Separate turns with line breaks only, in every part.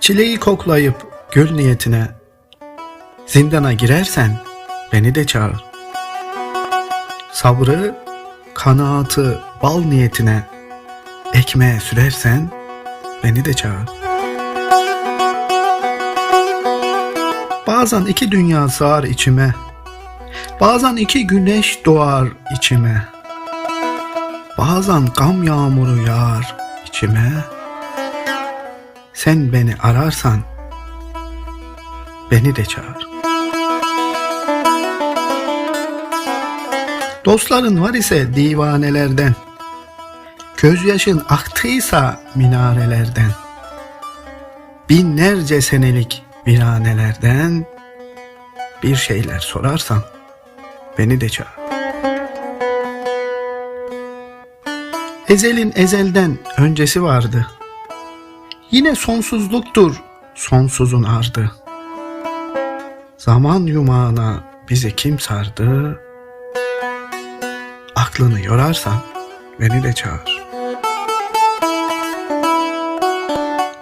Çileyi koklayıp gül niyetine Zindana girersen beni de çağır. Sabrı, kanaatı bal niyetine ekmeğe sürersen beni de çağır. Bazen iki dünya sığar içime. Bazen iki güneş doğar içime. Bazen gam yağmuru yağar içime. Sen beni ararsan beni de çağır. Dostların var ise divanelerden, gözyaşın aktıysa minarelerden, binlerce senelik viranelerden bir şeyler sorarsan beni de çağır. Ezelin ezelden öncesi vardı. Yine sonsuzluktur sonsuzun ardı. Zaman yumağına bizi kim sardı? Aklını yorarsan beni de çağır.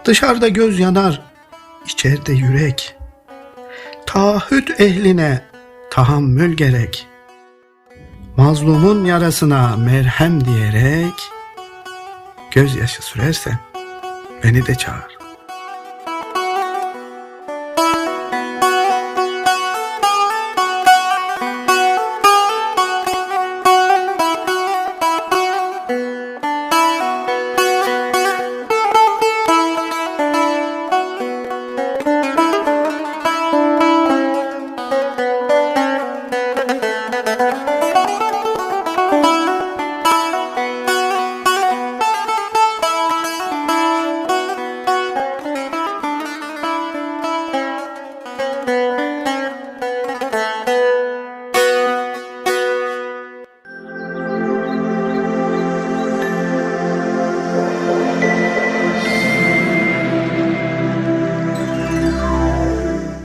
Dışarıda göz yanar, içeride yürek. Taahhüt ehline tahammül gerek. Mazlumun yarasına merhem diyerek gözyaşı sürersen beni de çağır.